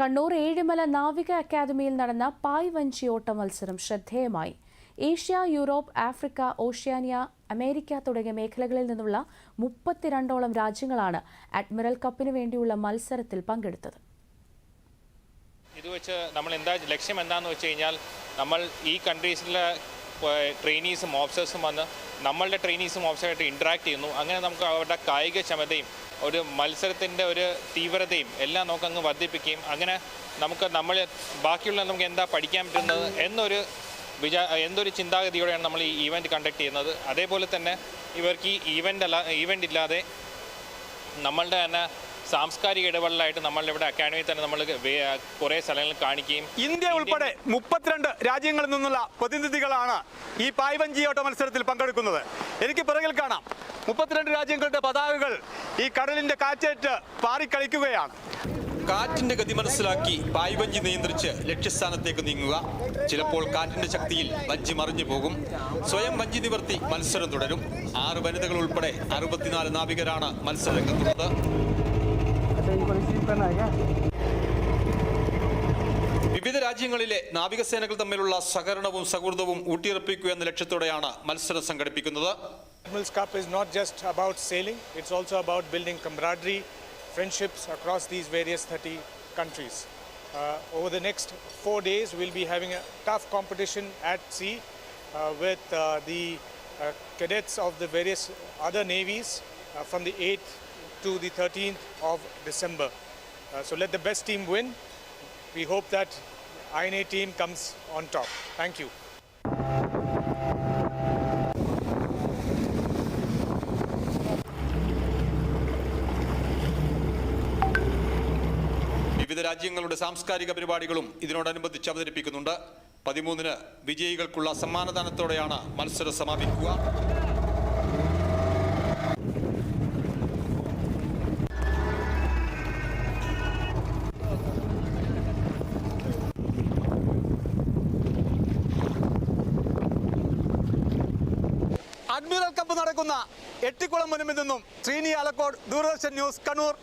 കണ്ണൂർ ഏഴിമല നാവിക അക്കാദമിയിൽ നടന്ന പായ് വഞ്ചിയോട്ട മത്സരം ശ്രദ്ധേയമായി. Asia Europe Africa Oceania America തുടങ്ങിയ മേഖലകളിൽ നിന്നുള്ള മുപ്പത്തിരണ്ടോളം രാജ്യങ്ങളാണ് അഡ്മിറൽ കപ്പിന് വേണ്ടിയുള്ള മത്സരത്തിൽ പങ്കെടുത്തത്. ഇത് വെച്ച് നമ്മൾ എന്താ ലക്ഷ്യം എന്താണെന്ന് വെച്ച് കഴിഞ്ഞാൽ നമ്മൾ ഈ കൺട്രീസിലെ ട്രെയിനീസും ഓഫീസേഴ്സും വന്ന് നമ്മളുടെ ട്രെയിനീസും ഓഫീസറായിട്ട് ഇൻട്രാക്ട് ചെയ്യുന്നു. അങ്ങനെ നമുക്ക് അവരുടെ കായിക ക്ഷമതയും ഒരു മത്സരത്തിന്റെ ഒരു തീവ്രതയും എല്ലാം നമുക്ക് അങ്ങ് വർദ്ധിപ്പിക്കുകയും അങ്ങനെ നമുക്ക് നമ്മൾ ബാക്കിയുള്ള നമുക്ക് എന്താ പഠിക്കാൻ പറ്റുന്നത് എന്നൊരു വിചാ എന്തൊരു ചിന്താഗതിയോടെയാണ് നമ്മൾ ഈ ഈവന്റ് കണ്ടക്ട് ചെയ്യുന്നത്. അതേപോലെ തന്നെ ഇവർക്ക് ഈ ഈവന്റ് അല്ല ഈവന്റ് ഇല്ലാതെ നമ്മളുടെ തന്നെ സാംസ്കാരിക ഇടപെടലായിട്ട് നമ്മൾ ഇവിടെ അക്കാഡമിയിൽ തന്നെ നമ്മൾ കുറേ സ്ഥലങ്ങളിൽ കാണിക്കുകയും ഇന്ത്യ ഉൾപ്പെടെ മുപ്പത്തിരണ്ട് രാജ്യങ്ങളിൽ നിന്നുള്ള പ്രതിനിധികളാണ് ഈ പായ്വഞ്ചി ഓട്ട മത്സരത്തിൽ പങ്കെടുക്കുന്നത്. എനിക്ക് പിറകിൽ കാണാം. മുപ്പത്തിരണ്ട് രാജ്യങ്ങളുടെ പതാകകൾ ഈ കടലിന്റെ കാറ്റേറ്റ് പാറിക്കളിക്കുകയാണ്. കാറ്റിന്റെ ഗതി മനസ്സിലാക്കി പായ്വഞ്ചി നിയന്ത്രിച്ച് ലക്ഷ്യസ്ഥാനത്തേക്ക് നീങ്ങുക. ചിലപ്പോൾ കാറ്റിന്റെ ശക്തിയിൽ വഞ്ചി മറിഞ്ഞു പോകും. സ്വയം വഞ്ചി നിവർത്തി മത്സരം തുടരും. ആറ് വനിതകൾ ഉൾപ്പെടെ അറുപത്തിനാല് നാവികരാണ് മത്സരരംഗത്തുള്ളത്. വിവിധ രാജ്യങ്ങളിലെ നാവികസേനകൾ തമ്മിലുള്ള സഹകരണവും സൗഹൃദവും ഊട്ടിയുറപ്പിക്കുക എന്ന ലക്ഷ്യത്തോടെയാണ് മത്സരം സംഘടിപ്പിക്കുന്നത് Admiral's Cup is not just about sailing, it's also about building camaraderie, friendships across these various 30 countries. Uh, over the next four days, we'll be having a tough competition at sea uh, with uh, the uh, cadets of the various other navies uh, from the 8th to the 13th of December. Uh, so let the best team win. We hope that INA team comes on top. Thank you. വിവിധ രാജ്യങ്ങളുടെ സാംസ്കാരിക പരിപാടികളും ഇതിനോടനുബന്ധിച്ച് അവതരിപ്പിക്കുന്നുണ്ട് പതിമൂന്നിന് വിജയികൾക്കുള്ള സമ്മാനദാനത്തോടെയാണ് മത്സരം സമാപിക്കുക admiral cup നടക്കുന്ന എട്ടിക്കുളം മുനുമിൽ നിന്നും ശ്രീനി ആലക്കോട് ദൂരദർശൻ ന്യൂസ് കണ്ണൂർ.